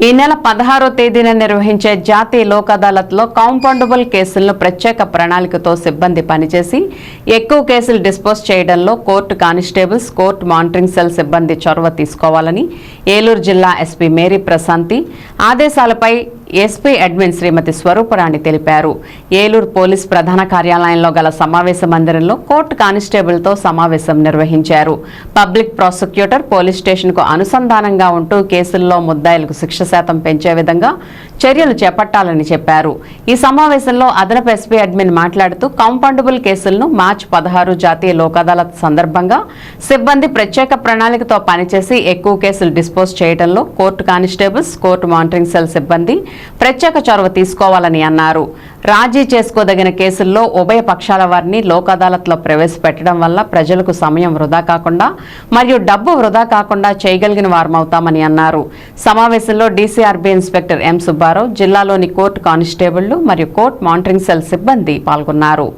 ఈ నెల పదహారో తేదీన నిర్వహించే జాతీయ లోక్ అదాలత్లో కాంపౌండబుల్ కేసులను ప్రత్యేక ప్రణాళికతో సిబ్బంది పనిచేసి ఎక్కువ కేసులు డిస్పోజ్ చేయడంలో court constables court monitoring cell సిబ్బంది చొరవ తీసుకోవాలని ఏలూరు జిల్లా ఎస్పీ మేరీ ప్రశాంతి ఆదేశాలపై ఎస్పీ అడ్మిన్ శ్రీమతి స్వరూపరాణి తెలిపారు. ఏలూరు పోలీస్ ప్రధాన కార్యాలయంలో గల సమావేశ మందిరంలో కోర్టు కానిస్టేబుల్తో సమావేశం నిర్వహించారు. పబ్లిక్ ప్రాసిక్యూటర్ పోలీస్ స్టేషన్కు అనుసంధానంగా ఉంటూ కేసుల్లో ముద్దాయిలకు శిక్ష శాతం పెంచే విధంగా చర్యలు చేపట్టాలని చెప్పారు. ఈ సమావేశంలో అదనపు ఎస్పీ అడ్మిన్ మాట్లాడుతూ కంపౌండబుల్ కేసులను మార్చి పదహారు జాతీయ లోక్ అదాలత్ సందర్భంగా సిబ్బంది ప్రత్యేక ప్రణాళికతో పనిచేసి ఎక్కువ కేసులు డిస్పోజ్ చేయడంలో court constables court monitoring cell సిబ్బంది ప్రత్యేక చొరవ తీసుకోవాలని అన్నారు. రాజీ చేసుకోదగిన కేసుల్లో ఉభయ పక్షాల వారిని లోక్ అదాలత్లో ప్రవేశపెట్టడం వల్ల ప్రజలకు సమయం వృధా కాకుండా మరియు డబ్బు వృధా కాకుండా చేయగలిగిన వారమవుతామని అన్నారు. సమావేశంలో డీసీఆర్బీ ఇన్స్పెక్టర్ ఎం సుబ్బారావు జిల్లాలోని కోర్టు కానిస్టేబుళ్ళు మరియు కోర్టు మానిటరింగ్ సెల్ సిబ్బంది పాల్గొన్నారు.